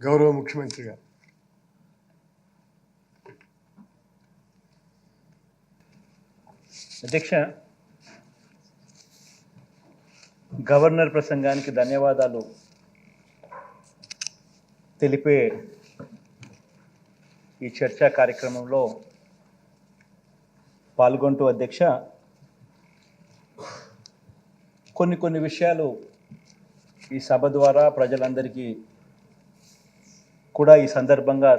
గౌరవ ముఖ్యమంత్రి గారు అధ్యక్ష గవర్నర్ ప్రసంగానికి ధన్యవాదాలు తెలిపే ఈ చర్చా కార్యక్రమంలో పాల్గొంటూ అధ్యక్ష కొన్ని కొన్ని విషయాలు ఈ సభ ద్వారా ప్రజలందరికీ కూడా ఈ సందర్భంగా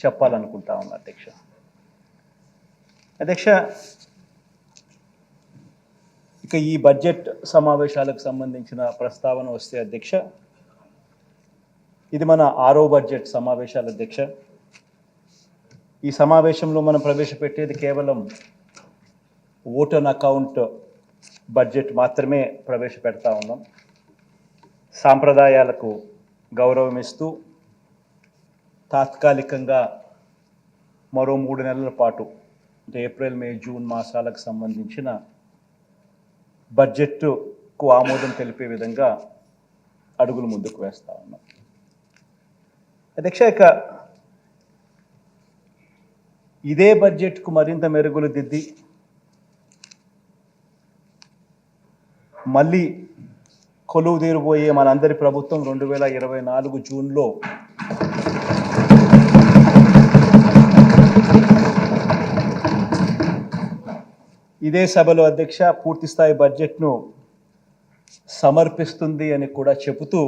చెప్పాలనుకుంటా ఉన్నా అధ్యక్ష. అధ్యక్ష ఇక ఈ బడ్జెట్ సమావేశాలకు సంబంధించిన ప్రస్తావన వస్తే అధ్యక్ష ఇది మన ఆరో బడ్జెట్ సమావేశాల అధ్యక్ష. ఈ సమావేశంలో మనం ప్రవేశపెట్టేది కేవలం ఓటన్ అకౌంట్ బడ్జెట్ మాత్రమే ప్రవేశపెడతా ఉన్నాం. సాంప్రదాయాలకు గౌరవం ఇస్తూ తాత్కాలికంగా మరో మూడు నెలల పాటు అంటే ఏప్రిల్ మే జూన్ మాసాలకు సంబంధించిన బడ్జెట్కు ఆమోదం తెలిపే విధంగా అడుగులు ముందుకు వేస్తా ఉన్నాం. అధ్యక్ష ఇక ఇదే బడ్జెట్కు మరింత మెరుగులు దిద్ది మళ్ళీ కొలువు తీరబోయే మనందరి ప్రభుత్వం రెండు వేల ఇరవై నాలుగు జూన్లో ఇదే సభలో అధ్యక్ష పూర్తిస్థాయి బడ్జెట్ను సమర్పిస్తుంది అని కూడా చెబుతూ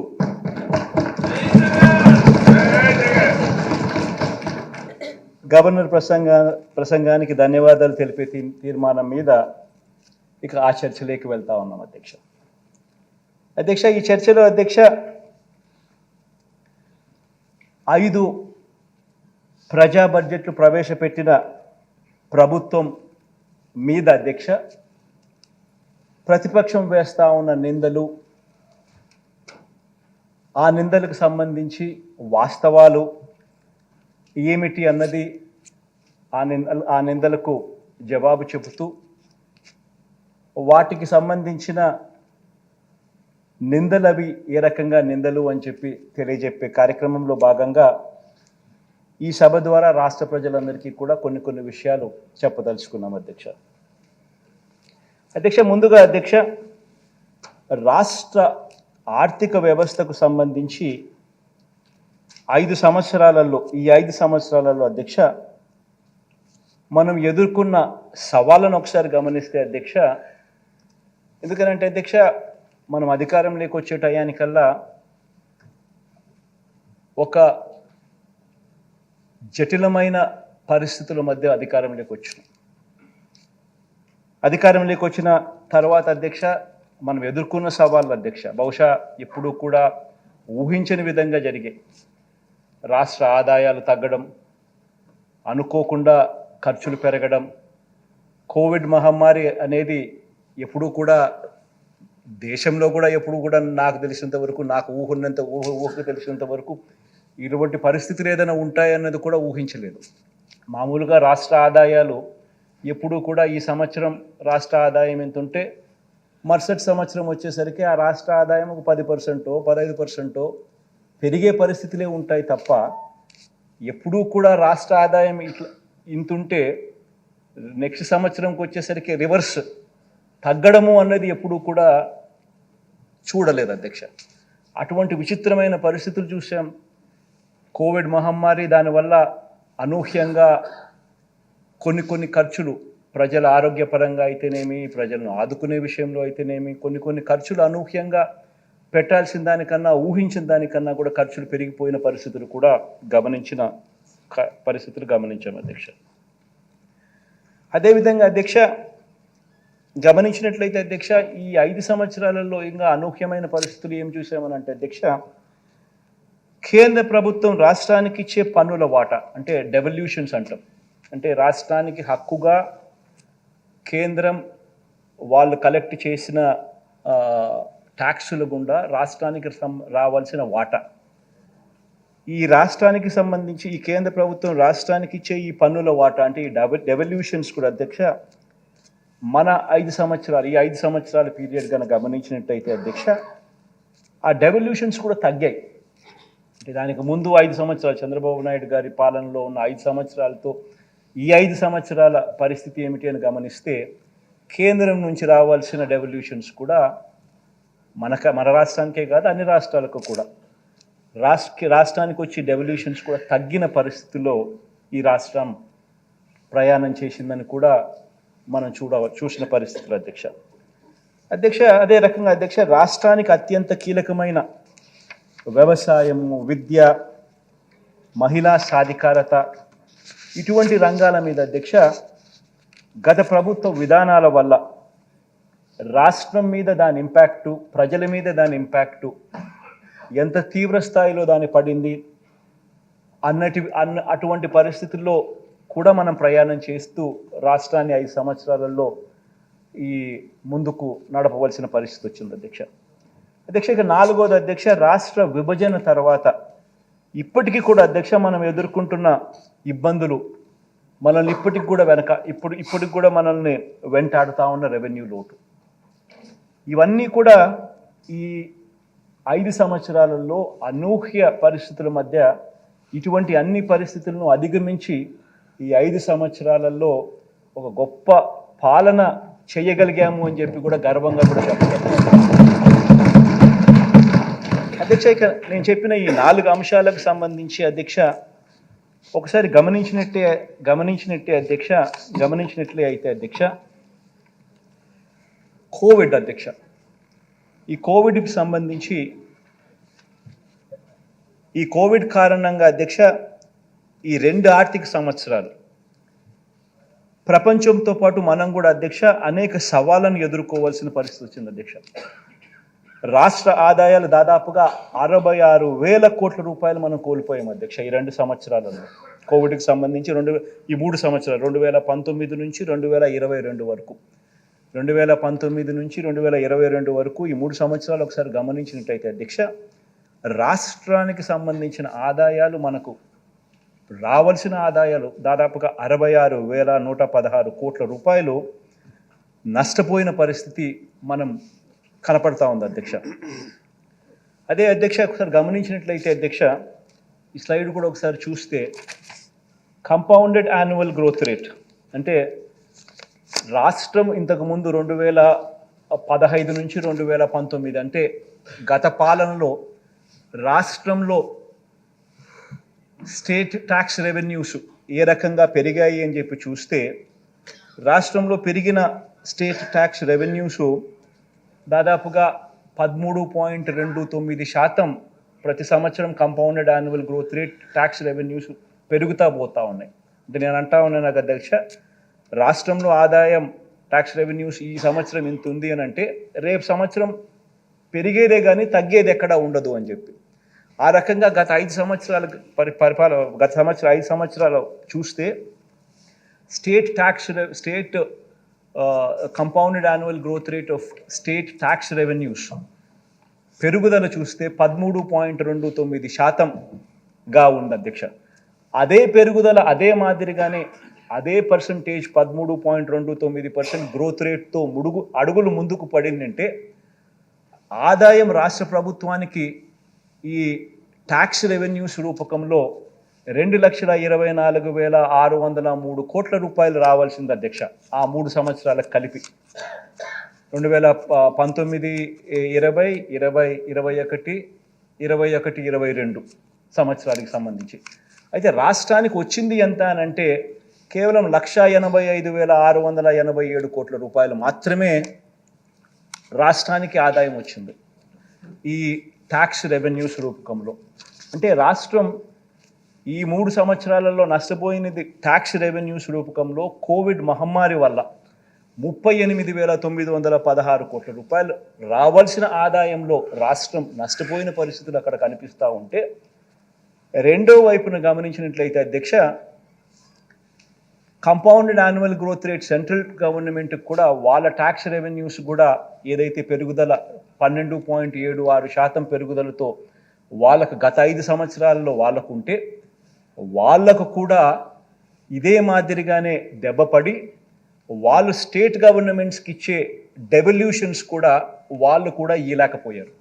గవర్నర్ ప్రసంగ ప్రసంగానికి ధన్యవాదాలు తెలిపే తీ- తీర్మానం మీద ఇక ఆ చర్చలోకి వెళ్తా ఉన్నాం అధ్యక్ష. అధ్యక్ష ఈ చర్చలో అధ్యక్ష ఐదు ప్రజా బడ్జెట్లు ప్రవేశపెట్టిన ప్రభుత్వం మీద అధ్యక్ష ప్రతిపక్షం వేస్తూ ఉన్న నిందలు ఆ నిందలకు సంబంధించి వాస్తవాలు ఏమిటి అన్నది ఆ నింద ఆ నిందలకు జవాబు చెబుతూ వాటికి సంబంధించిన నిందలవి ఏ రకంగా నిందలు అని చెప్పి తెలియజెప్పే కార్యక్రమంలో భాగంగా ఈ సభ ద్వారా రాష్ట్ర ప్రజలందరికీ కూడా కొన్ని కొన్ని విషయాలు చెప్పదలుచుకున్నాం అధ్యక్ష. అధ్యక్ష ముందుగా అధ్యక్ష రాష్ట్ర ఆర్థిక వ్యవస్థకు సంబంధించి ఐదు సంవత్సరాలలో ఈ ఐదు సంవత్సరాలలో అధ్యక్ష మనం ఎదుర్కొన్న సవాళ్ళను ఒకసారి గమనిస్తే అధ్యక్ష ఎందుకనంటే అధ్యక్ష మనం అధికారంలోకి వచ్చే టయానికల్లా ఒక జటిలమైన పరిస్థితుల మధ్య అధికారంలోకి వచ్చినాం అధికారంలోకి వచ్చిన తర్వాత అధ్యక్ష మనం ఎదుర్కొన్న సవాళ్ళు అధ్యక్ష బహుశా ఎప్పుడూ కూడా ఊహించని విధంగా జరిగాయి రాష్ట్ర ఆదాయాలు తగ్గడం అనుకోకుండా ఖర్చులు పెరగడం కోవిడ్ మహమ్మారి అనేది ఎప్పుడూ కూడా దేశంలో కూడా ఎప్పుడు కూడా నాకు తెలిసినంత వరకు నాకు ఊహున్నంత ఊహ ఊహకు తెలిసినంత వరకు ఇటువంటి పరిస్థితులు ఏదైనా ఉంటాయన్నది కూడా ఊహించలేదు. మామూలుగా రాష్ట్ర ఆదాయాలు ఎప్పుడూ కూడా ఈ సంవత్సరం రాష్ట్ర ఆదాయం ఎంత ఉంటే మరుసటి సంవత్సరం వచ్చేసరికి ఆ రాష్ట్ర ఆదాయం ఒక పది పర్సెంటో పదహైదు పర్సెంటో పెరిగే పరిస్థితులే ఉంటాయి తప్ప ఎప్పుడూ కూడా రాష్ట్ర ఆదాయం ఇట్లా ఇంతుంటే నెక్స్ట్ సంవత్సరంకి వచ్చేసరికి రివర్స్ తగ్గడము అన్నది ఎప్పుడూ కూడా చూడలేదు అధ్యక్ష. అటువంటి విచిత్రమైన పరిస్థితులు చూసాం కోవిడ్ మహమ్మారి దానివల్ల అనూహ్యంగా కొన్ని కొన్ని ఖర్చులు ప్రజల ఆరోగ్యపరంగా అయితేనేమి ప్రజలను ఆదుకునే విషయంలో అయితేనేమి కొన్ని కొన్ని ఖర్చులు అనూహ్యంగా పెట్టాల్సిన దానికన్నా ఊహించిన దానికన్నా కూడా ఖర్చులు పెరిగిపోయిన పరిస్థితులు కూడా గమనించిన పరిస్థితులు గమనించాం అధ్యక్ష. అదేవిధంగా అధ్యక్ష గమనించినట్లయితే అధ్యక్ష ఈ ఐదు సంవత్సరాలలో ఇంకా అనూహ్యమైన పరిస్థితులు ఏం చూసామని అంటే అధ్యక్ష కేంద్ర ప్రభుత్వం రాష్ట్రానికి ఇచ్చే పన్నుల వాటా అంటే డెవల్యూషన్స్ అంటాం. అంటే రాష్ట్రానికి హక్కుగా కేంద్రం వాళ్ళు కలెక్ట్ చేసిన ఆ, ట్యాక్సుల గుండా రాష్ట్రానికి సం- రావాల్సిన వాటా. ఈ రాష్ట్రానికి సంబంధించి ఈ కేంద్ర ప్రభుత్వం రాష్ట్రానికి ఇచ్చే ఈ పన్నుల వాటా అంటే ఈ డెవ డెవల్యూషన్స్ కూడా అధ్యక్ష మన ఐదు సంవత్సరాలు ఈ ఐదు సంవత్సరాల పీరియడ్ కనుక గమనించినట్టయితే అధ్యక్ష ఆ డెవల్యూషన్స్ కూడా తగ్గాయి. అంటే దానికి ముందు ఐదు సంవత్సరాలు చంద్రబాబు నాయుడు గారి పాలనలో ఉన్న ఐదు సంవత్సరాలతో ఈ ఐదు సంవత్సరాల పరిస్థితి ఏమిటి అని గమనిస్తే కేంద్రం నుంచి రావాల్సిన డెవల్యూషన్స్ కూడా మనక మన రాష్ట్రానికే కాదు అన్ని రాష్ట్రాలకు కూడా. రాష్ట్ర రాష్ట్రానికి వచ్చి డెవల్యూషన్స్ కూడా తగ్గిన పరిస్థితిలో ఈ రాష్ట్రం ప్రయాణం చేసిందని కూడా మనం చూడ చూసిన పరిస్థితులు అధ్యక్ష. అధ్యక్ష అదే రకంగా అధ్యక్ష రాష్ట్రానికి అత్యంత కీలకమైన వ్యవసాయము విద్య మహిళా సాధికారత ఇటువంటి రంగాల మీద అధ్యక్ష గత ప్రభుత్వ విధానాల వల్ల రాష్ట్రం మీద దాని ఇంపాక్టు ప్రజల మీద దాని ఇంపాక్టు ఎంత తీవ్ర స్థాయిలో దాని పడింది అన్నటి అన్న అటువంటి పరిస్థితుల్లో కూడా మనం ప్రయాణం చేస్తూ రాష్ట్రాన్ని ఐదు సంవత్సరాలలో ఈ ముందుకు నడపవలసిన పరిస్థితి వచ్చింది అధ్యక్ష. అధ్యక్ష ఇక నాలుగోది అధ్యక్ష రాష్ట్ర విభజన తర్వాత ఇప్పటికీ కూడా అధ్యక్ష మనం ఎదుర్కొంటున్న ఇబ్బందులు మనల్ని ఇప్పటికి కూడా వెనక ఇప్పుడు ఇప్పటికి కూడా మనల్ని వెంటాడుతూ ఉన్న రెవెన్యూ లోటు. ఇవన్నీ కూడా ఈ ఐదు సంవత్సరాలలో అనూహ్య పరిస్థితుల మధ్య ఇటువంటి అన్ని పరిస్థితులను అధిగమించి ఈ ఐదు సంవత్సరాలలో ఒక గొప్ప పాలన చేయగలిగాము అని చెప్పి కూడా గర్వంగా కూడా చెప్పగలను. అధ్యక్ష ఇక నేను చెప్పిన ఈ నాలుగు అంశాలకు సంబంధించి అధ్యక్ష ఒకసారి గమనించినట్టే గమనించినట్టే అధ్యక్ష గమనించినట్లే అయితే అధ్యక్ష కోవిడ్ అధ్యక్ష. ఈ కోవిడ్కి సంబంధించి ఈ కోవిడ్ కారణంగా అధ్యక్ష ఈ రెండు ఆర్థిక సంవత్సరాలు ప్రపంచంతో పాటు మనం కూడా అధ్యక్ష అనేక సవాళ్ళను ఎదుర్కోవాల్సిన పరిస్థితి వచ్చింది అధ్యక్ష. రాష్ట్ర ఆదాయాలు దాదాపుగా అరవై ఆరు వేల కోట్ల రూపాయలు మనం కోల్పోయాం అధ్యక్ష ఈ రెండు సంవత్సరాలలో. కోవిడ్కి సంబంధించి రెండు ఈ మూడు సంవత్సరాలు రెండు వేల పంతొమ్మిది నుంచి రెండు వేల ఇరవై రెండు వరకు. రెండు వేల పంతొమ్మిది నుంచి రెండు వేల ఇరవై రెండు వరకు ఈ మూడు సంవత్సరాలు ఒకసారి గమనించినట్టయితే అధ్యక్ష రాష్ట్రానికి సంబంధించిన ఆదాయాలు మనకు రావాల్సిన ఆదాయాలు దాదాపుగా అరవై ఆరు వేల నూట పదహారు కోట్ల రూపాయలు నష్టపోయిన పరిస్థితి మనం కనపడతా ఉంది అధ్యక్ష. అదే అధ్యక్ష ఒకసారి గమనించినట్లయితే అధ్యక్ష ఈ స్లైడ్ కూడా ఒకసారి చూస్తే కంపౌండెడ్ యాన్యువల్ గ్రోత్ రేట్ అంటే రాష్ట్రం ఇంతకుముందు రెండు వేల పదహైదు నుంచి రెండు వేల పంతొమ్మిది అంటే గత పాలనలో రాష్ట్రంలో స్టేట్ ట్యాక్స్ రెవెన్యూస్ ఏ రకంగా పెరిగాయి అని చెప్పి చూస్తే రాష్ట్రంలో పెరిగిన స్టేట్ ట్యాక్స్ రెవెన్యూస్ దాదాపుగా పదమూడు పాయింట్ రెండు తొమ్మిది శాతం ప్రతి సంవత్సరం compounded annual growth rate tax revenues పెరుగుతూ పోతూ ఉన్నాయి. అంటే నేను అంటా ఉన్నాను నాకు అధ్యక్ష రాష్ట్రంలో ఆదాయం ట్యాక్స్ రెవెన్యూస్ ఈ సంవత్సరం ఇంత ఉంది అని అంటే రేపు సంవత్సరం పెరిగేదే కానీ తగ్గేది ఎక్కడా ఉండదు అని చెప్పి. ఆ రకంగా గత ఐదు సంవత్సరాల పరి పరిపాల గత సంవత్సరం ఐదు సంవత్సరాలు చూస్తే state tax state compounded annual growth rate of state tax revenues పెరుగుదల చూస్తే పదమూడు పాయింట్ రెండు తొమ్మిది శాతంగా ఉంది అధ్యక్ష. అదే పెరుగుదల అదే మాదిరిగానే అదే పర్సంటేజ్ పదమూడు పాయింట్ రెండు తొమ్మిది పర్సెంట్ గ్రోత్ రేట్తో ముడుగు అడుగులు ముందుకు పడిందంటే ఆదాయం రాష్ట్ర ప్రభుత్వానికి ఈ ట్యాక్స్ రెవెన్యూస్ రూపకంలో రెండు లక్షల ఇరవై నాలుగు వేల ఆరు వందల మూడు కోట్ల రూపాయలు రావాల్సింది అధ్యక్ష ఆ మూడు సంవత్సరాలకు కలిపి. రెండు వేల పంతొమ్మిది ఇరవై ఇరవై ఇరవై ఒకటి ఇరవై ఒకటి ఇరవై రెండు సంవత్సరాలకు సంబంధించి. అయితే రాష్ట్రానికి వచ్చింది ఎంత అని అంటే కేవలం లక్ష ఎనభై ఐదు వేల ఆరు వందల ఎనభై ఏడు కోట్ల రూపాయలు మాత్రమే రాష్ట్రానికి ఆదాయం వచ్చింది ఈ ట్యాక్స్ రెవెన్యూస్ రూపకంలో. అంటే రాష్ట్రం ఈ మూడు సంవత్సరాలలో నష్టపోయినది ట్యాక్స్ రెవెన్యూస్ రూపకంలో కోవిడ్ మహమ్మారి వల్ల ముప్పై ఎనిమిది వేల తొమ్మిది వందల పదహారు కోట్ల రూపాయలు రావాల్సిన ఆదాయంలో రాష్ట్రం నష్టపోయిన పరిస్థితులు అక్కడ కనిపిస్తూ ఉంటే రెండో వైపున గమనించినట్లయితే అధ్యక్ష compounded annual growth rate central government కూడా వాళ్ళ ట్యాక్స్ రెవెన్యూస్ కూడా ఏదైతే పెరుగుదల పన్నెండు పాయింట్ ఏడు ఆరు శాతం పెరుగుదలతో వాళ్ళకు గత ఐదు సంవత్సరాల్లో వాళ్ళకు ఉంటే వాళ్ళకు కూడా ఇదే మాదిరిగానే దెబ్బపడి వాళ్ళు స్టేట్ గవర్నమెంట్స్కి ఇచ్చే డెవల్యూషన్స్ కూడా వాళ్ళు కూడా ఇయలేకపోయారు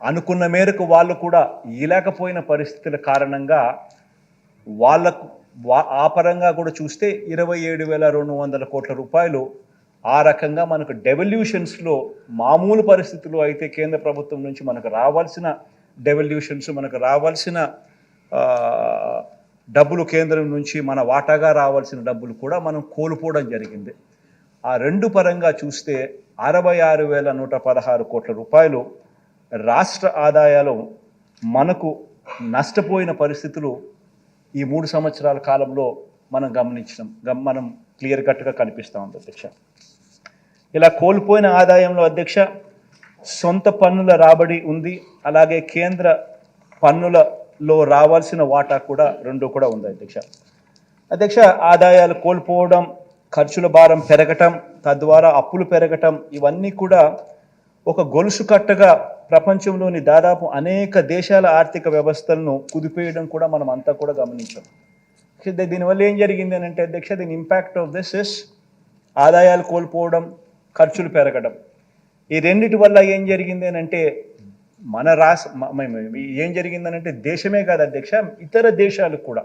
అనుకున్న మేరకు వాళ్ళు కూడా ఇయలేకపోయిన పరిస్థితుల కారణంగా వాళ్ళకు వా- ఆ పరంగా కూడా చూస్తే ఇరవై ఏడు వేల రెండు వందల కోట్ల రూపాయలు ఆ రకంగా మనకు డెవల్యూషన్స్లో మామూలు పరిస్థితుల్లో అయితే కేంద్ర ప్రభుత్వం నుంచి మనకు రావాల్సిన డెవల్యూషన్స్ మనకు రావాల్సిన డబ్బులు కేంద్రం నుంచి మన వాటాగా రావాల్సిన డబ్బులు కూడా మనం కోల్పోవడం జరిగింది. ఆ రెండు పరంగా చూస్తే అరవై ఆరు వేల నూట పదహారు కోట్ల రూపాయలు రాష్ట్ర ఆదాయాలు మనకు నష్టపోయిన పరిస్థితులు ఈ మూడు సంవత్సరాల కాలంలో మనం గమనించడం గమ్ మనం క్లియర్ కట్గా కనిపిస్తూ ఉంది అధ్యక్ష. ఇలా కోల్పోయిన ఆదాయంలో అధ్యక్ష సొంత పన్నుల రాబడి ఉంది. అలాగే కేంద్ర పన్నుల లో రావాల్సిన వాటా కూడా రెండు కూడా ఉంది అధ్యక్ష. అధ్యక్ష ఆదాయాలు కోల్పోవడం ఖర్చుల భారం పెరగటం తద్వారా అప్పులు పెరగటం ఇవన్నీ కూడా ఒక గొలుసు కట్టగా ప్రపంచంలోని దాదాపు అనేక దేశాల ఆర్థిక వ్యవస్థలను కుదిపేయడం కూడా మనం అంతా కూడా గమనించాం. దీనివల్ల ఏం జరిగింది అని అంటే అధ్యక్ష దీని ఇంపాక్ట్ ఆఫ్ దిస్ ఇస్ ఆదాయాలు కోల్పోవడం ఖర్చులు పెరగడం. ఈ రెండిటి వల్ల ఏం జరిగింది అని అంటే మన రాష్ట్ర ఏం జరిగిందని అంటే దేశమే కాదు అధ్యక్ష ఇతర దేశాలు కూడా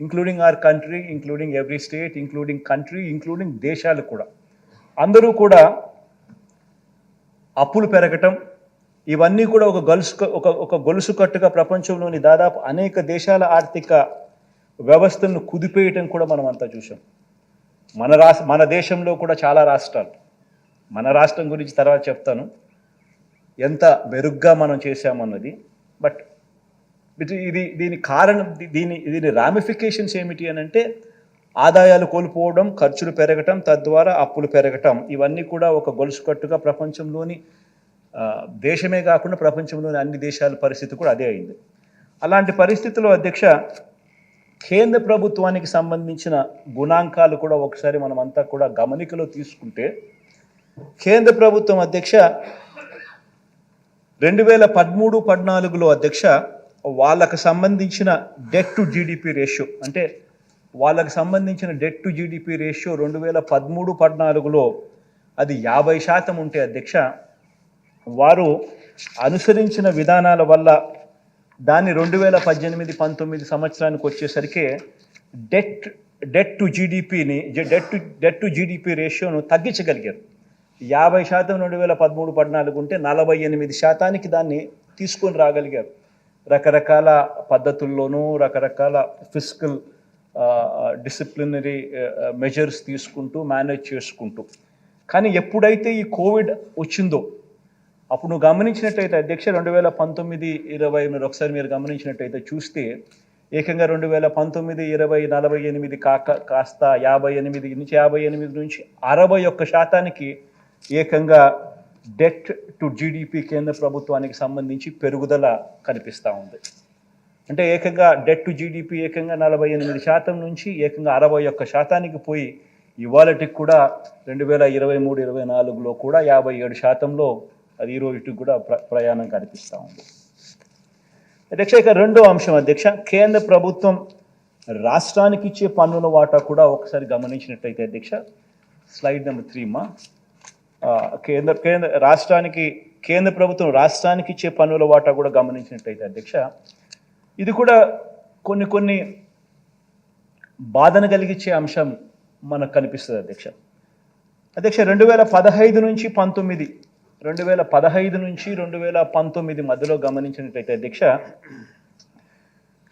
including our country including every state including country including దేశాలు కూడా. అందరూ కూడా అప్పులు పెరగటం ఇవన్నీ కూడా ఒక గొలుసు ఒక ఒక గొలుసు కట్టుగా ప్రపంచంలోని దాదాపు అనేక దేశాల ఆర్థిక వ్యవస్థను కుదిపేయటం కూడా మనం అంతా చూసాం మన రాష్ట్ర మన దేశంలో కూడా చాలా రాష్ట్రాలు. మన రాష్ట్రం గురించి తర్వాత చెప్తాను. ఎంత మెరుగ్గా మనం చేశామన్నది. బట్ ఇది దీని కారణం దీని దీని రామిఫికేషన్స్ ఏమిటి అని అంటే ఆదాయాలు కోల్పోవడం ఖర్చులు పెరగటం తద్వారా అప్పులు పెరగటం ఇవన్నీ కూడా ఒక గొలుసు కట్టుగా ప్రపంచంలోని దేశమే కాకుండా ప్రపంచంలోని అన్ని దేశాల పరిస్థితి కూడా అదే అయింది. అలాంటి పరిస్థితుల్లో అధ్యక్ష కేంద్ర ప్రభుత్వానికి సంబంధించిన గుణాంకాలు కూడా ఒకసారి మనమంతా కూడా గమనికలో తీసుకుంటే కేంద్ర ప్రభుత్వం అధ్యక్ష రెండు వేల పదమూడు పద్నాలుగులో అధ్యక్ష వాళ్ళకు సంబంధించిన డెట్ టు జీడిపి రేషియో అంటే వాళ్ళకు సంబంధించిన డెట్ టు జీడిపి రేషియో రెండు వేల పదమూడు పద్నాలుగులో అది యాభై శాతం ఉంటే అధ్యక్ష వారు అనుసరించిన విధానాల వల్ల దాన్ని రెండు వేల పద్దెనిమిది పంతొమ్మిది సంవత్సరానికి వచ్చేసరికి debt debt to జీడిపిని debt to debt to GDP రేషియోను తగ్గించగలిగారు. యాభై శాతం రెండు వేల పదమూడు పద్నాలుగు ఉంటే నలభై ఎనిమిది శాతానికి దాన్ని తీసుకొని రాగలిగారు. రకరకాల పద్ధతుల్లోనూ రకరకాల ఫిజికల్ డిసిప్లినరీ మెజర్స్ తీసుకుంటూ మేనేజ్ చేసుకుంటూ. కానీ ఎప్పుడైతే ఈ కోవిడ్ వచ్చిందో అప్పుడు నువ్వు గమనించినట్టయితే అధ్యక్ష రెండు వేల పంతొమ్మిది ఇరవై మీరు ఒకసారి మీరు గమనించినట్టయితే చూస్తే ఏకంగా రెండు వేల పంతొమ్మిది ఇరవై నలభై ఎనిమిది కాక కాస్త యాభై ఎనిమిది నుంచి యాభై ఎనిమిది నుంచి అరవై ఒక్క శాతానికి ఏకంగా డెట్ టు జీడిపి కేంద్ర ప్రభుత్వానికి సంబంధించి పెరుగుదల కనిపిస్తూ ఉంది. అంటే ఏకంగా డెట్ టు జీడిపి ఏకంగా నలభై ఎనిమిది శాతం నుంచి ఏకంగా అరవై ఒక్క శాతానికి పోయి ఇవాళటికి కూడా రెండు వేల ఇరవై మూడు ఇరవై నాలుగులో కూడా యాభై ఏడు శాతంలో అది ఈ రోజుకి కూడా ప్ర ప్రయాణం కనిపిస్తూ ఉంది. అధ్యక్ష ఇక రెండో అంశం అధ్యక్ష కేంద్ర ప్రభుత్వం రాష్ట్రానికి ఇచ్చే పన్నుల వాటా కూడా ఒకసారి గమనించినట్టయితే అధ్యక్ష స్లైడ్ నెంబర్ త్రీ మా కేంద్ర కేంద్ర రాష్ట్రానికి కేంద్ర ప్రభుత్వం రాష్ట్రానికి ఇచ్చే పన్నుల వాటా కూడా గమనించినట్టయితే అధ్యక్ష ఇది కూడా కొన్ని కొన్ని బాధను కలిగించే అంశం మనకు కనిపిస్తుంది అధ్యక్ష. అధ్యక్ష రెండు వేల పదహైదు నుంచి పంతొమ్మిది రెండు వేల పదహైదు నుంచి రెండు వేల పంతొమ్మిది మధ్యలో గమనించినట్టయితే అధ్యక్ష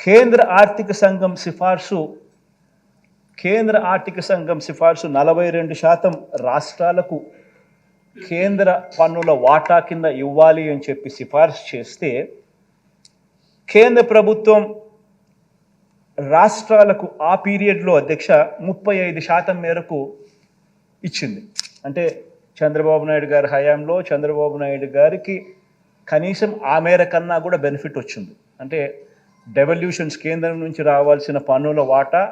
కేంద్ర ఆర్థిక సంఘం సిఫార్సు కేంద్ర ఆర్థిక సంఘం సిఫార్సు నలభై రెండు శాతం రాష్ట్రాలకు కేంద్ర పన్నుల వాటా కింద ఇవ్వాలి అని చెప్పి సిఫార్సు చేస్తే కేంద్ర ప్రభుత్వం రాష్ట్రాలకు ఆ పీరియడ్లో అధ్యక్ష ముప్పై ఐదు శాతం మేరకు ఇచ్చింది. అంటే చంద్రబాబు నాయుడు గారి హయాంలో చంద్రబాబు నాయుడు గారికి కనీసం ఆ మేర కన్నా కూడా బెనిఫిట్ వచ్చింది. అంటే డెవల్యూషన్స్ కేంద్రం నుంచి రావాల్సిన పన్నుల వాటా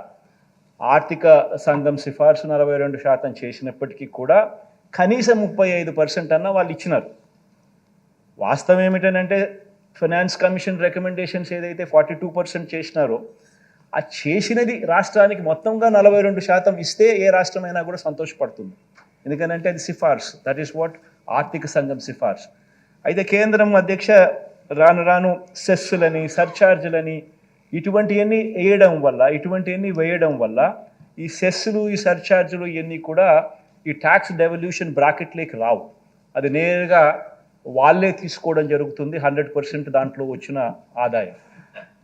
ఆర్థిక సంఘం సిఫార్సు నలభై రెండు శాతం చేసినప్పటికీ కూడా కనీసం ముప్పై ఐదు పర్సెంట్ అన్న వాళ్ళు ఇచ్చినారు. వాస్తవం ఏమిటనంటే ఫైనాన్స్ కమిషన్ రికమెండేషన్స్ ఏదైతే ఫార్టీ టూ పర్సెంట్ చేసినారో ఆ చేసినది రాష్ట్రానికి మొత్తంగా నలభై రెండు శాతం ఇస్తే ఏ రాష్ట్రమైనా కూడా సంతోషపడుతుంది. ఎందుకనంటే అది సిఫార్సు. దట్ ఈస్ వాట్ ఆర్థిక సంఘం సిఫార్సు. అయితే కేంద్రం అధ్యక్ష రాను రాను సెస్సులని సర్ఛార్జులని ఇటువంటివన్నీ వేయడం వల్ల ఇటువంటివన్నీ వేయడం వల్ల ఈ సెస్సులు ఈ సర్ఛార్జులు ఇవన్నీ కూడా ఈ ట్యాక్స్ డెవల్యూషన్ బ్రాకెట్లోకి రావు. అది నేరుగా వాళ్ళే తీసుకోవడం జరుగుతుంది హండ్రెడ్ పర్సెంట్ దాంట్లో వచ్చిన ఆదాయం.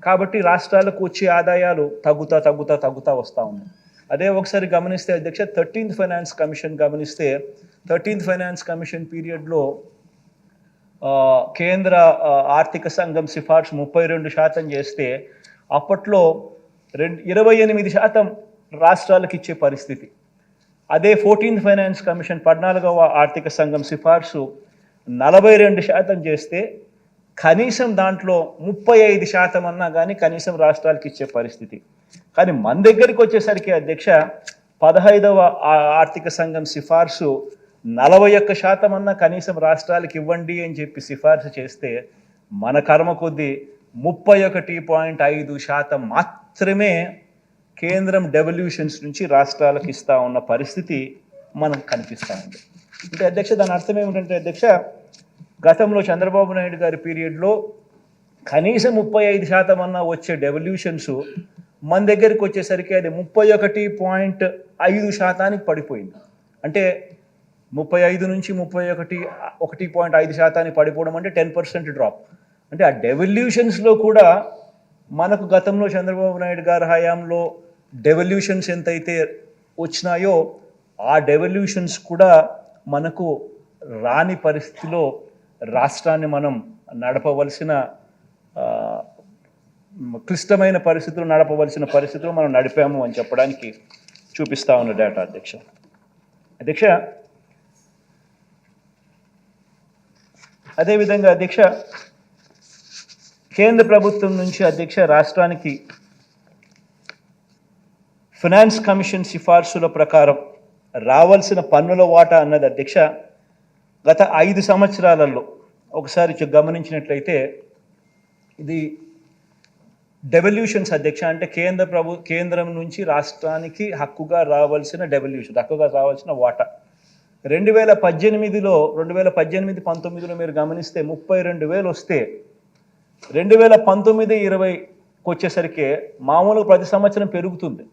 కాబట్టి రాష్ట్రాలకు వచ్చే ఆదాయాలు తగ్గుతా తగ్గుతా తగ్గుతా వస్తూ ఉన్నాయి అదే ఒకసారి గమనిస్తే అధ్యక్ష థర్టీన్త్ ఫైనాన్స్ కమిషన్ గమనిస్తే థర్టీన్త్ ఫైనాన్స్ కమిషన్ పీరియడ్లో కేంద్ర ఆర్థిక సంఘం సిఫార్సు ముప్పై రెండు శాతం చేస్తే అప్పట్లో రెండు ఇరవై ఎనిమిది శాతం రాష్ట్రాలకు ఇచ్చే పరిస్థితి. అదే ఫోర్టీన్త్ ఫైనాన్స్ కమిషన్ పద్నాలుగవ ఆర్థిక సంఘం సిఫార్సు నలభై రెండు శాతం చేస్తే కనీసం దాంట్లో ముప్పై ఐదు శాతం అన్నా కానీ కనీసం రాష్ట్రాలకు ఇచ్చే పరిస్థితి. కానీ మన దగ్గరికి వచ్చేసరికి అధ్యక్ష పదహైదవ ఆర్థిక సంఘం సిఫార్సు నలభై ఒక్క శాతం అన్నా కనీసం రాష్ట్రాలకు ఇవ్వండి అని చెప్పి సిఫార్సు చేస్తే మన కర్మ కొద్దీ ముప్పై ఒకటి పాయింట్ ఐదు శాతం మాత్రమే కేంద్రం డెవల్యూషన్స్ నుంచి రాష్ట్రాలకు ఇస్తా ఉన్న పరిస్థితి మనకు కనిపిస్తూ ఉంది. అంటే అధ్యక్ష దాని అర్థం ఏమిటంటే అధ్యక్ష గతంలో చంద్రబాబు నాయుడు గారి పీరియడ్లో కనీసం ముప్పై ఐదు శాతం అన్న వచ్చే డెవల్యూషన్స్ మన దగ్గరికి వచ్చేసరికి అది ముప్పై ఒకటి పాయింట్ ఐదు శాతానికి పడిపోయింది. అంటే ముప్పై ఐదు నుంచి ముప్పై ఒకటి ఒకటి పాయింట్ ఐదు శాతానికి పడిపోవడం అంటే టెన్ పర్సెంట్ డ్రాప్. అంటే ఆ డెవల్యూషన్స్లో కూడా మనకు గతంలో చంద్రబాబు నాయుడు గారి హయాంలో డెవల్యూషన్స్ ఎంతైతే వచ్చినాయో ఆ డెవల్యూషన్స్ కూడా మనకు రాని పరిస్థితిలో రాష్ట్రాన్ని మనం నడపవలసిన క్లిష్టమైన పరిస్థితులు నడపవలసిన పరిస్థితులు మనం నడిపాము అని చెప్పడానికి చూపిస్తా ఉన్న డేటా అధ్యక్ష. అధ్యక్ష అదేవిధంగా అధ్యక్ష కేంద్ర ప్రభుత్వం నుంచి అధ్యక్ష రాష్ట్రానికి ఫినాన్స్ కమిషన్ సిఫార్సుల ప్రకారం రావాల్సిన పన్నుల వాటా అన్నది అధ్యక్ష గత ఐదు సంవత్సరాలలో ఒకసారి గమనించినట్లయితే ఇది డెవల్యూషన్స్ అధ్యక్ష అంటే కేంద్ర ప్రభు కేంద్రం నుంచి రాష్ట్రానికి హక్కుగా రావాల్సిన డెవల్యూషన్ హక్కుగా రావాల్సిన వాటా. రెండు వేల పద్దెనిమిదిలో రెండు వేల పద్దెనిమిది పంతొమ్మిదిలో మీరు గమనిస్తే ముప్పై రెండు వేలు వస్తే రెండు వేల పంతొమ్మిది ఇరవైకి వచ్చేసరికి మామూలుగా ప్రతి సంవత్సరం పెరుగుతుంది.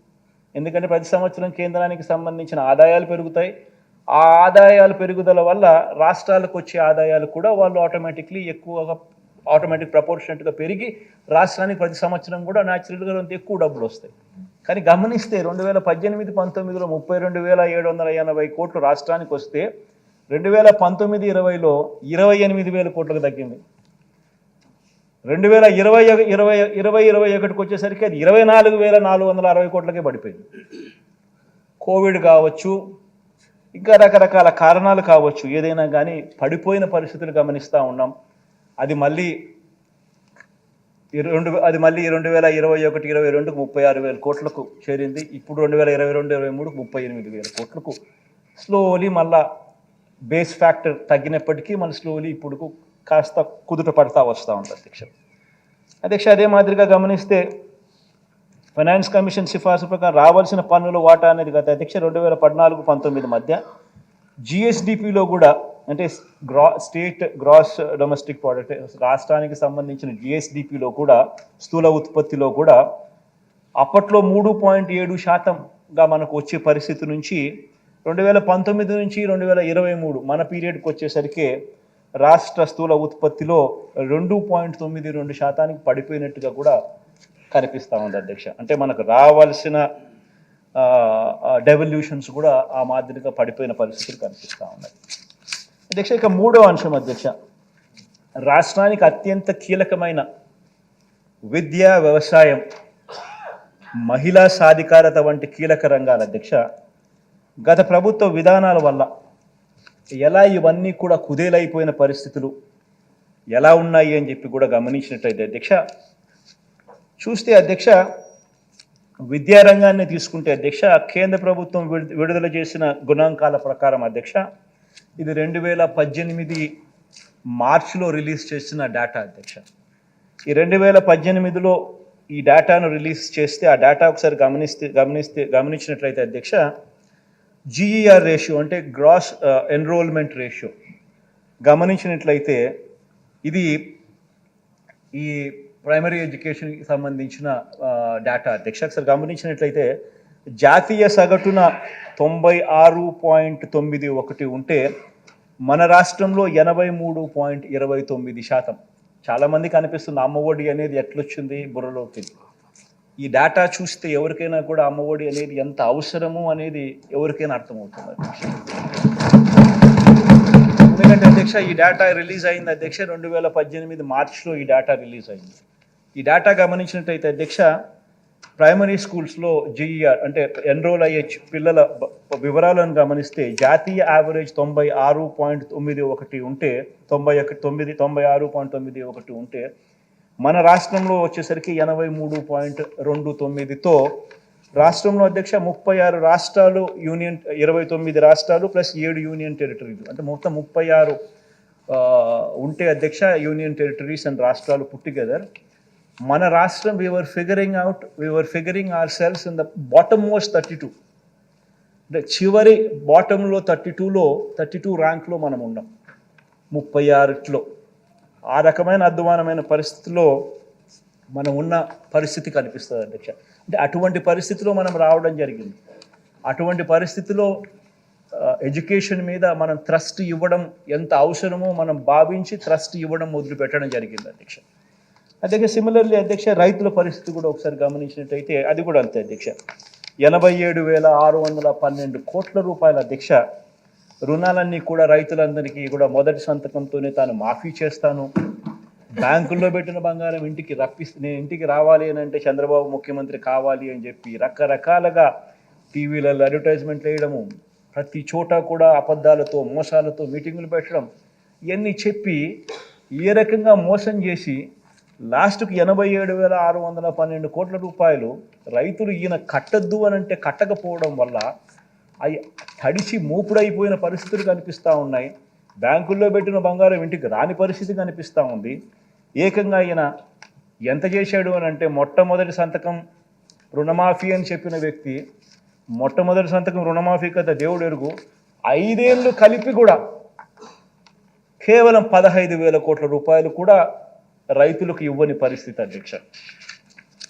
ఎందుకంటే ప్రతి సంవత్సరం కేంద్రానికి సంబంధించిన ఆదాయాలు పెరుగుతాయి. ఆ ఆదాయాలు పెరుగుదల వల్ల రాష్ట్రాలకు వచ్చే ఆదాయాలు కూడా వాళ్ళు ఆటోమేటిక్లీ ఎక్కువగా ఆటోమేటిక్ ప్రపోర్షనట్గా పెరిగి రాష్ట్రానికి ప్రతి సంవత్సరం కూడా న్యాచురల్గా కొంత ఎక్కువ డబ్బులు వస్తాయి. కానీ గమనిస్తే రెండు వేల పద్దెనిమిది పంతొమ్మిదిలో ముప్పై రెండు వేల ఏడు వందల ఎనభై కోట్లు రాష్ట్రానికి వస్తే రెండు వేల పంతొమ్మిది ఇరవైలో ఇరవై ఎనిమిది వేల కోట్లకు తగ్గింది. రెండు వేల ఇరవై ఒక- ఇరవై ఇరవై ఇరవై ఒకటికి వచ్చేసరికి అది ఇరవై నాలుగు వేల నాలుగు వందల అరవై కోట్లకే పడిపోయింది. కోవిడ్ కావచ్చు ఇంకా రకరకాల కారణాలు కావచ్చు ఏదైనా కానీ పడిపోయిన పరిస్థితులు గమనిస్తూ ఉన్నాం. అది మళ్ళీ రెండు అది మళ్ళీ రెండు వేల ఇరవై ఒకటి ఇరవై రెండుకు ముప్పై ఆరు వేల కోట్లకు చేరింది. ఇప్పుడు రెండు వేల ఇరవై రెండు ఇరవై మూడుకు ముప్పై ఎనిమిది వేల కోట్లకు. స్లోలీ మళ్ళా బేస్ ఫ్యాక్టర్ తగ్గినప్పటికీ మన స్లోలీ ఇప్పుడు కాస్త కుదుట పడతా వస్తూ ఉంటుంది అధ్యక్ష. అధ్యక్ష అదే మాదిరిగా గమనిస్తే ఫైనాన్స్ కమిషన్ సిఫార్సు ప్రకారం రావాల్సిన పన్నుల వాటా అనేది గత అధ్యక్ష రెండు వేల పద్నాలుగు పంతొమ్మిది మధ్య జిఎస్డిపిలో కూడా అంటే gross state gross domestic product రాష్ట్రానికి సంబంధించిన జిఎస్డిపిలో కూడా స్థూల ఉత్పత్తిలో కూడా అప్పట్లో మూడు పాయింట్ ఏడు శాతంగా మనకు వచ్చే పరిస్థితి నుంచి రెండు వేల పంతొమ్మిది నుంచి రెండు వేల ఇరవై మూడు మన పీరియడ్కి వచ్చేసరికి రాష్ట్ర స్థూల ఉత్పత్తిలో రెండు పాయింట్ తొమ్మిది రెండు శాతానికి పడిపోయినట్టుగా కూడా కనిపిస్తూ ఉంది అధ్యక్ష. అంటే మనకు రావాల్సిన డెవల్యూషన్స్ కూడా ఆ మాదిరిగా పడిపోయిన పరిస్థితులు కనిపిస్తూ ఉన్నాయి. అధ్యక్ష ఇక మూడో అంశం అధ్యక్ష. రాష్ట్రానికి అత్యంత కీలకమైన విద్య వ్యవసాయం మహిళా సాధికారత వంటి కీలక రంగాల అధ్యక్ష. గత ప్రభుత్వ విధానాల వల్ల ఎలా ఇవన్నీ కూడా కుదేలైపోయిన పరిస్థితులు ఎలా ఉన్నాయి అని చెప్పి కూడా గమనించినట్టయితే అధ్యక్ష చూస్తే అధ్యక్ష విద్యారంగాన్ని తీసుకుంటే అధ్యక్ష కేంద్ర ప్రభుత్వం విడుదల చేసిన గుణాంకాల ప్రకారం అధ్యక్ష ఇది రెండు వేల పద్దెనిమిది మార్చిలో రిలీజ్ చేసిన డేటా అధ్యక్ష. ఈ రెండు వేల పద్దెనిమిదిలో ఈ డేటాను రిలీజ్ చేస్తే ఆ డేటా ఒకసారి గమనిస్తే గమనిస్తే గమనించినట్లయితే అధ్యక్ష జీఈఆర్ రేషియో అంటే గ్రాస్ ఎన్రోల్మెంట్ రేషియో గమనించినట్లయితే ఇది ఈ ప్రైమరీ ఎడ్యుకేషన్కి సంబంధించిన డేటా అధ్యక్ష ఒకసారి గమనించినట్లయితే జాతీయ సగటున తొంభై ఆరు పాయింట్ తొమ్మిది ఒకటి ఉంటే మన రాష్ట్రంలో ఎనభై మూడు పాయింట్ ఇరవై తొమ్మిది శాతం. చాలామందికి అనిపిస్తుంది అమ్మఒడి అనేది ఎట్లొచ్చింది బుర్రలోకి. ఈ డేటా చూస్తే ఎవరికైనా కూడా అమ్మఒడి అనేది ఎంత అవసరము అనేది ఎవరికైనా అర్థమవుతుంది. అధ్యక్ష ఎందుకంటే అధ్యక్ష ఈ డేటా రిలీజ్ అయింది అధ్యక్ష రెండు వేల పద్దెనిమిది మార్చిలో ఈ డేటా రిలీజ్ అయింది. ఈ డేటా గమనించినట్టయితే అధ్యక్ష ప్రైమరీ స్కూల్స్లో జిఈఆర్ అంటే ఎన్రోల్ అయ్యే పిల్లల వివరాలను గమనిస్తే జాతీయ యావరేజ్ తొంభై ఆరు పాయింట్ తొమ్మిది ఒకటి ఉంటే తొంభై ఒకటి తొమ్మిది తొంభై ఆరు పాయింట్ తొమ్మిది ఒకటి ఉంటే మన రాష్ట్రంలో వచ్చేసరికి ఎనభై మూడు పాయింట్ రెండు తొమ్మిదితో రాష్ట్రంలో అధ్యక్ష ముప్పై ఆరు రాష్ట్రాలు యూనియన్ ఇరవై తొమ్మిది రాష్ట్రాలు ప్లస్ ఏడు యూనియన్ టెరిటరీలు. అంటే మొత్తం ముప్పై ఆరు ఉంటే అధ్యక్ష యూనియన్ టెరిటరీస్ అండ్ రాష్ట్రాలు పుట్ టుగెదర్ మన రాష్ట్రం we are figuring out we are figuring are cells in the bottom most thirty two అంటే చివరి బాటంలో థర్టీ టూలో థర్టీ టూ ర్యాంక్లో మనం ఉన్నాం. ముప్పై ఆరులో. ఆ రకమైన అధ్వానమైన పరిస్థితిలో మనం ఉన్న పరిస్థితి కనిపిస్తుంది అధ్యక్ష. అంటే అటువంటి పరిస్థితిలో మనం రావడం జరిగింది. అటువంటి పరిస్థితిలో ఎడ్యుకేషన్ మీద మనం ట్రస్ట్ ఇవ్వడం ఎంత అవసరమో మనం భావించి ట్రస్ట్ ఇవ్వడం మొదలు పెట్టడం జరిగింది అధ్యక్ష. అధ్యక్ష సిమిలర్లీ అధ్యక్ష రైతుల పరిస్థితి కూడా ఒకసారి గమనించినట్టయితే అది కూడా అంతే అధ్యక్ష. ఎనభై ఏడు వేల ఆరు వందల పన్నెండు కోట్ల రూపాయల అధ్యక్ష రుణాలన్నీ కూడా రైతులందరికీ కూడా మొదటి సంతకంతోనే తాను మాఫీ చేస్తాను. బ్యాంకుల్లో పెట్టిన బంగారం ఇంటికి రప్పిస్తే నేను ఇంటికి రావాలి అని అంటే చంద్రబాబు ముఖ్యమంత్రి కావాలి అని చెప్పి రకరకాలుగా టీవీలలో అడ్వర్టైజ్మెంట్లు వేయడము ప్రతి చోట కూడా అబద్ధాలతో మోసాలతో మీటింగులు పెట్టడం ఇవన్నీ చెప్పి ఏ రకంగా మోసం చేసి లాస్ట్కు ఎనభై ఏడు వేల ఆరు వందల పన్నెండు కోట్ల రూపాయలు రైతులు ఈయన కట్టద్దు అని అంటే కట్టకపోవడం వల్ల అవి తడిసి మూపుడైపోయిన పరిస్థితులు కనిపిస్తూ ఉన్నాయి. బ్యాంకుల్లో పెట్టిన బంగారం ఇంటికి రాని పరిస్థితి కనిపిస్తూ ఉంది. ఏకంగా ఈయన ఎంత చేశాడు అని అంటే మొట్టమొదటి సంతకం రుణమాఫీ అని చెప్పిన వ్యక్తి మొట్టమొదటి సంతకం రుణమాఫీ కదా దేవుడు ఎరుగు. ఐదేళ్ళు కలిపి కూడా కేవలం పదహైదు వేల కోట్ల రూపాయలు కూడా రైతులకు ఇవ్వని పరిస్థితి అధ్యక్ష.